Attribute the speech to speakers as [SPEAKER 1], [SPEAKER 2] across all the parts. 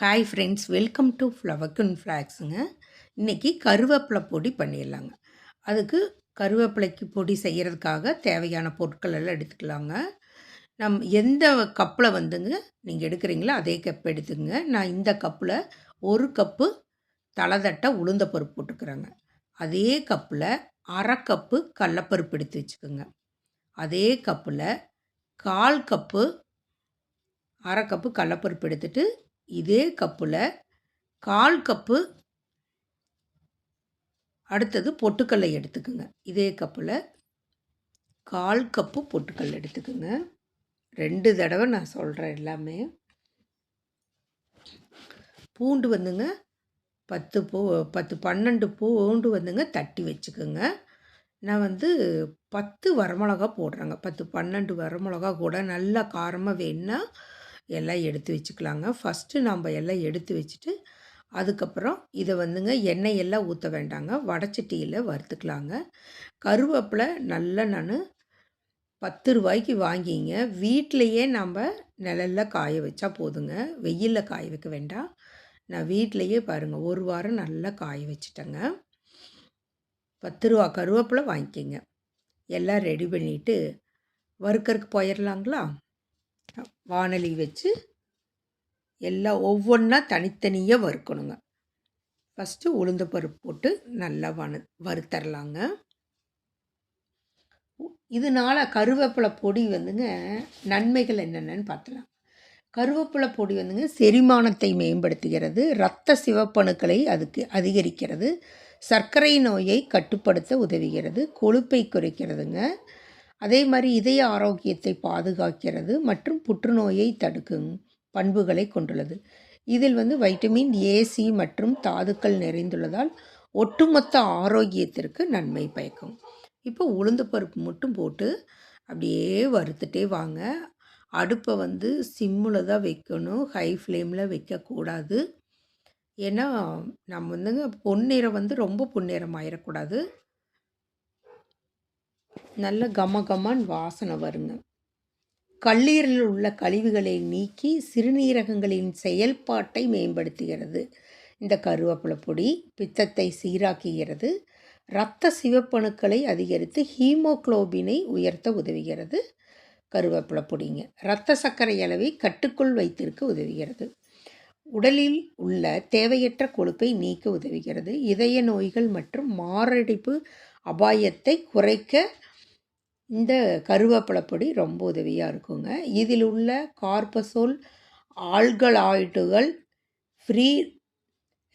[SPEAKER 1] Hi friends welcome to ஃப்ளவர்க்குன் ஃப்ளாக்ஸுங்க இன்றைக்கி கருவேப்பிலை பொடி பண்ணிடலாங்க. அதுக்கு கருவேப்பிலைக்கு பொடி செய்கிறதுக்காக தேவையான பொருட்கள் எல்லாம் எடுத்துக்கலாங்க. நம் எந்த கப்பில் வந்துங்க நீங்கள் எடுக்கிறீங்களோ அதே கப் எடுத்துக்கங்க. நான் இந்த கப்பில் ஒரு கப்பு தலைதட்ட உளுந்த பருப்பு போட்டுக்கிறேங்க. அதே கப்பில் அரை கப்பு கடலப்பருப்பு எடுத்து வச்சுக்கோங்க. அதே கப்பில் கால் கப்பு அரை கப்பு கடலப்பருப்பு எடுத்துகிட்டு இதே கப்பில் கால் கப்பு அடுத்தது பொட்டுக்கல்லை எடுத்துக்குங்க. இதே கப்பில் கால் கப்பு பொட்டுக்கல் எடுத்துக்குங்க. ரெண்டு தடவை நான் சொல்கிறேன் எல்லாமே. பூண்டு வந்துங்க பத்து பூ பத்து பன்னெண்டு பூண்டு வந்துங்க தட்டி வச்சுக்கோங்க. நான் வந்து பத்து வரமிளகா போடுறேங்க. பத்து பன்னெண்டு வரமிளகா கூட நல்லா காரமாக வேணுன்னா எல்லாம் எடுத்து வச்சுக்கலாங்க. ஃபஸ்ட்டு நம்ம எல்லாம் எடுத்து வச்சுட்டு அதுக்கப்புறம் இதை வந்துங்க எண்ணெய் எல்லாம் ஊற்ற வேண்டாங்க. வடச்சட்டியில் வறுத்துக்கலாங்க. கருவேப்பிலை நல்லா நான் பத்து ரூபாய்க்கு வாங்கிங்க. வீட்டிலையே நம்ம நிழலில் காய வச்சா போதுங்க. வெயிலில் காய வைக்க வேண்டாம். நான் வீட்டிலையே பாருங்கள் ஒரு வாரம் நல்லா காய வச்சுட்டேங்க. பத்து ரூபா கருவேப்பிலை வாங்கிக்கிங்க. எல்லாம் ரெடி பண்ணிவிட்டு வறுக்கறக்கு போயிடலாங்களா வானலி வச்சு எல்லாம் ஒவ்வொன்றா தனித்தனியாக வறுக்கணுங்க. ஃபஸ்ட்டு உளுந்த பருப்பு போட்டு நல்லா வணு வறுத்தரலாங்க. இதனால் கருவேப்பிலை பொடி வந்துங்க நன்மைகள் என்னென்னு பார்த்தலாம் கருவேப்பிலை பொடி வந்துங்க செரிமானத்தை மேம்படுத்துகிறது இரத்த சிவப்பணுக்களை அதுக்கு அதிகரிக்கிறது சர்க்கரை நோயை கட்டுப்படுத்த உதவுகிறது கொழுப்பை குறைக்கிறதுங்க. அதே மாதிரி இதய ஆரோக்கியத்தை பாதுகாக்கிறது மற்றும் புற்றுநோயை தடுக்கும் பண்புகளை கொண்டுள்ளது. இதில் வந்து வைட்டமின் ஏசி மற்றும் தாதுக்கள் நிறைந்துள்ளதால் ஒட்டுமொத்த ஆரோக்கியத்திற்கு நன்மை பயக்கும். இப்போ உளுந்து பருப்பு மட்டும் போட்டு அப்படியே வறுத்துட்டே வாங்க. அடுப்பை வந்து சிம்மில் தான் வைக்கணும். ஹை ஃப்ளேமில் வைக்கக்கூடாது. ஏன்னா நம்ம வந்துங்க பொன்னிறம் வந்து ரொம்ப பொன்னிறம் ஆயிடக்கூடாது நல்ல கம கமன் வாசனை வருங்க. கல்லீரலில் உள்ள கழிவுகளை நீக்கி சிறுநீரகங்களின் செயல்பாட்டை மேம்படுத்துகிறது. இந்த கருவேப்பிலை பொடி பித்தத்தை சீராக்குகிறது. இரத்த சிவப்பணுக்களை அதிகரித்து ஹீமோக்ளோபினை உயர்த்த உதவுகிறது. கருவேப்பிலை பொடிங்க. இரத்த சர்க்கரை அளவை கட்டுக்குள் வைத்திருக்க உதவுகிறது. உடலில் உள்ள தேவையற்ற கொழுப்பை நீக்க உதவுகிறது. இதய நோய்கள் மற்றும் மாரடைப்பு அபாயத்தை குறைக்க இந்த கருவேப்பிலை பொடி ரொம்ப உதவியாக இருக்குங்க. இதில் உள்ள கார்பசோல் ஆல்கலாய்டுகள் ஃப்ரீ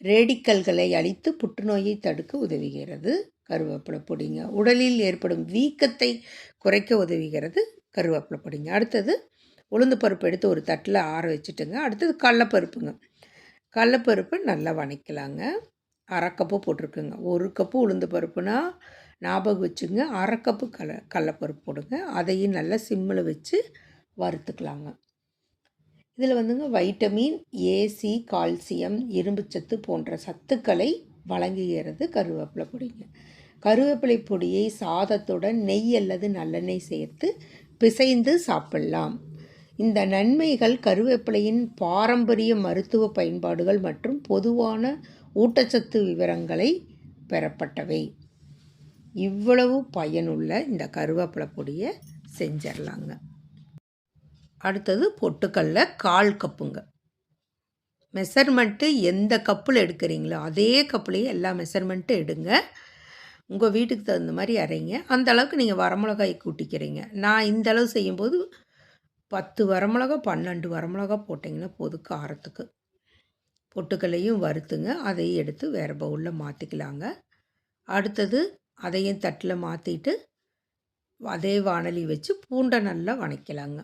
[SPEAKER 1] ரேடிக்கல்களை அழித்து புற்றுநோயை தடுக்க உதவுகிறது கருவேப்பிலை பொடிங்க உடலில் ஏற்படும் வீக்கத்தை குறைக்க உதவுகிறது கருவேப்பிலை பொடிங்க அடுத்தது உளுந்து பருப்பு எடுத்து ஒரு தட்டில் ஆற வச்சுட்டுங்க. அடுத்தது கடலப்பருப்புங்க. கடலப்பருப்பு நல்லா வணக்கலாங்க. அரை கப்பு போட்டிருக்குங்க. ஒரு கப்பு உளுந்து பருப்புனா ஞாபகம் வச்சுங்க. அரை கப்பு கல கடலப்பருப்பு போடுங்க. அதையும் நல்லா சிம்மில் வச்சு வறுத்துக்கலாங்க. இதில் வந்துங்க வைட்டமின் ஏசி கால்சியம் இரும்புச்சத்து போன்ற சத்துக்களை வழங்குகிறது கருவேப்பிலை பொடிங்க. கருவேப்பிலை பொடியை சாதத்துடன் நெய் அல்லது நல்லெண்ணெய் சேர்த்து பிசைந்து சாப்பிடலாம். இந்த நன்மைகள் கருவேப்பிலையின் பாரம்பரிய மருத்துவ பயன்பாடுகள் மற்றும் பொதுவான ஊட்டச்சத்து விவரங்களை பெறப்பட்டவை. இவ்வளவு பயனுள்ள இந்த கருவேப்பிலை பொடியை செஞ்சிடலாங்க. அடுத்தது பொட்டுக்கல்ல கால் கப்புங்க. மெஷர்மெண்ட்டு எந்த கப்பில் எடுக்கிறீங்களோ அதே கப்புலேயே எல்லா மெஷர்மெண்ட்டும் எடுங்க. உங்கள் வீட்டுக்கு தகுந்த மாதிரி அரைங்க. அந்த அளவுக்கு நீங்கள் வரமிளகாய் கூட்டிக்கிறீங்க. நான் இந்த அளவு செய்யும்போது பத்து வரமிளகா பன்னெண்டு வரமிளகா போட்டிங்கன்னா போதும் காரத்துக்கு. பொட்டுக்கல்லையும் வறுத்துங்க. அதையும் எடுத்து வேறு பவுலில் மாற்றிக்கலாங்க. அடுத்தது அதையும் தட்டில் மாற்றிட்டு அதே வானலி வச்சு பூண்டை நல்லா வணக்கலாங்க.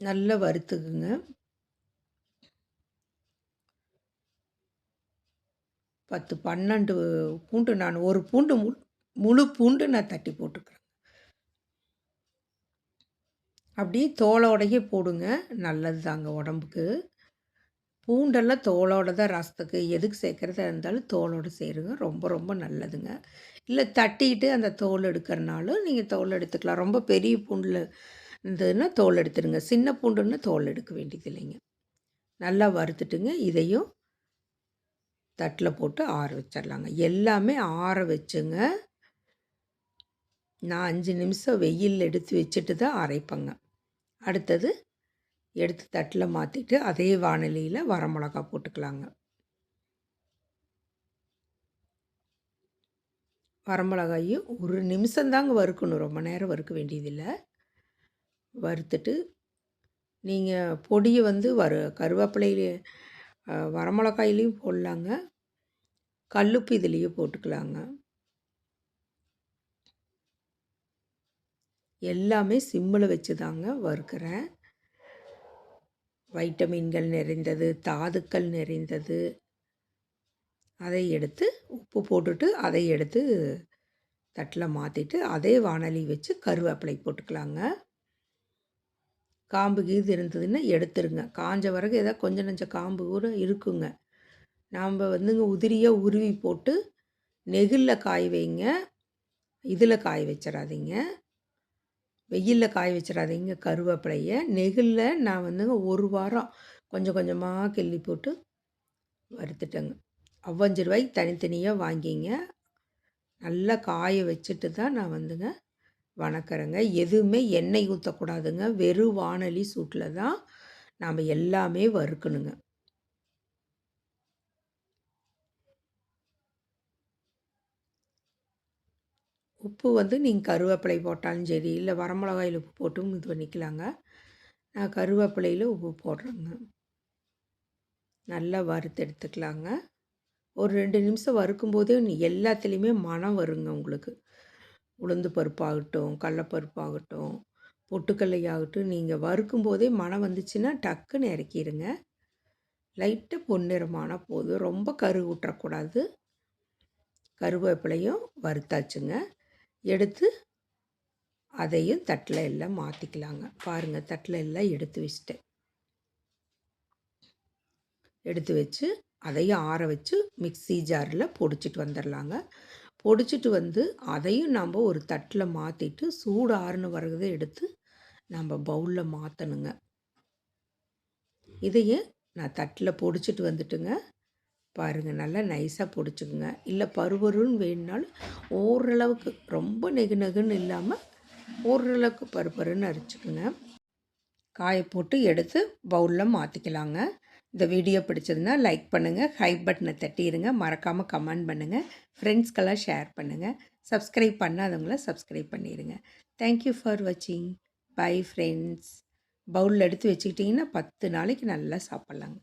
[SPEAKER 1] நல்லா வறுத்துக்குங்க. பத்து பன்னெண்டு பூண்டு நான் ஒரு பூண்டு முழு முழு பூண்டு நான் தட்டி போட்டுக்கிறேன். அப்படியே தோலோடையே போடுங்க. நல்லது தாங்க உடம்புக்கு. பூண்டெல்லாம் தோலோட தான் ரசத்துக்கு எதுக்கு சேர்க்குறதா இருந்தாலும் தோலோடு சேருங்க. ரொம்ப ரொம்ப நல்லதுங்க. இல்லை தட்டிட்டு அந்த தோல் எடுக்கிறனாலும் நீங்கள் தோல் எடுத்துக்கலாம். ரொம்ப பெரிய பூண்டில் இருந்ததுன்னா தோல் எடுத்துடுங்க. சின்ன பூண்டுன்னா தோல் எடுக்க வேண்டியது இல்லைங்க. நல்லா வறுத்துட்டுங்க. இதையும் தட்டில் போட்டு ஆற வச்சிடலாங்க. எல்லாமே ஆற வச்சுங்க. நான் அஞ்சு நிமிஷம் வெயில் எடுத்து வச்சுட்டு தான் அரைப்பேங்க. அடுத்தது எடுத்து தட்டில் மாற்றிட்டு அதே வானலியில் வரமிளகா போட்டுக்கலாங்க. வரமிளகாயும் ஒரு நிமிஷம்தாங்க வறுக்கணும். ரொம்ப நேரம் வறுக்க வேண்டியதில்லை. வறுத்துட்டு நீங்கள் பொடியை வந்து வறு கருவேப்பிலையிலே வரமிளகாயிலையும் போடலாங்க. கல்லுப்பு இதுலேயும் போட்டுக்கலாங்க. எல்லாமே சிம்மில் வச்சு தாங்க வறுக்கிறேன். வைட்டமின்கள் நிறைந்தது தாதுக்கள் நிறைந்தது. அதை எடுத்து உப்பு போட்டுட்டு அதை எடுத்து தட்டில் மாற்றிட்டு அதே வானலி வச்சு கருவேப்பிலை போட்டுக்கலாங்க. காம்பு கீது இருந்ததுன்னா எடுத்துருங்க. காஞ்ச பிறகு ஏதாவது கொஞ்சம் நஞ்ச காம்பு கூட இருக்குங்க. நாம் வந்துங்க உதிரியாக உருவி போட்டு நெகிழில் காய வைங்க. இதில் காய வச்சிடாதீங்க. வெயிலில் காய வச்சிடாதீங்க கருவேப்பிலையை. நெகிழில் நான் வந்துங்க ஒரு வாரம் கொஞ்சம் கொஞ்சமாக கிள்ளி போட்டு வறுத்துட்டேங்க. அவ்வஞ்சு ரூபாய்க்கு தனித்தனியாக வாங்கிங்க. நல்லா காய வச்சுட்டு தான் நான் வந்துங்க வணக்கிறேங்க. எதுவுமே எண்ணெய் ஊற்றக்கூடாதுங்க வெறும் வானொலி சூட்டில் தான் நாம் எல்லாமே வறுக்கணுங்க. உப்பு வந்து நீங்கள் கருவேப்பிலை போட்டாலும் சரி இல்லை வரமிளகாயில் உப்பு போட்டும் இது பண்ணிக்கலாங்க. நான் கருவேப்பிலையில் உப்பு போடுறேங்க. நல்லா வறுத்து எடுத்துக்கலாங்க. ஒரு ரெண்டு நிமிஷம் வறுக்கும்போதே எல்லாத்துலேயுமே மனம் வருங்க உங்களுக்கு. உளுந்து பருப்பாகட்டும் கடலப்பருப்பாகட்டும் பொட்டுக்கல்லை ஆகட்டும் நீங்கள் வறுக்கும்போதே மனம் வந்துச்சுன்னா டக்குன்னு இறக்கிடுங்க லைட்டாக பொன்னிறமான போதும். ரொம்ப கரு ஊற்றக்கூடாது கருவேப்பிலையும் வறுத்தாச்சுங்க. எடுத்து அதையும் தட்டில் எல்லாம் மாற்றிக்கலாங்க பாருங்கள் தட்டில் எல்லாம் எடுத்து வச்சுட்டேன். எடுத்து வச்சு அதையும் ஆற வச்சு மிக்சி ஜாரில் பொடிச்சிட்டு வந்துடலாங்க பொடிச்சிட்டு வந்து அதையும் நம்ம ஒரு தட்டில் மாற்றிட்டு சூடு ஆறுன வர்றதை எடுத்து நம்ம பவுலில் மாற்றணுங்க இதையே நான் தட்டில் பொடிச்சிட்டு வந்துட்டுங்க. பாருங்கள் நல்லா நைஸாக பிடிச்சிக்குங்க. இல்லை பருபருன்னு வேணுனாலும் ஓரளவுக்கு ரொம்ப நெகு நெகுன்னு இல்லாமல் ஓரளவுக்கு பருப்பருன்னு அரைச்சிக்குங்க. காய போட்டு எடுத்து பவுலில் மாற்றிக்கலாங்க இந்த வீடியோ பிடிச்சதுன்னா லைக் பண்ணுங்கள் ஹை பட்டனை தட்டிடுங்க மறக்காமல் கமெண்ட் பண்ணுங்கள் ஃப்ரெண்ட்ஸ்க்கெல்லாம் ஷேர் பண்ணுங்கள் சப்ஸ்கிரைப் பண்ணாதவங்கள சப்ஸ்கிரைப் பண்ணிடுங்க தேங்க்யூ ஃபார் வாட்சிங் பை ஃப்ரெண்ட்ஸ் பவுலில் எடுத்து வச்சுக்கிட்டிங்கன்னா பத்து நாளைக்கு நல்லா சாப்பிட்லாங்க.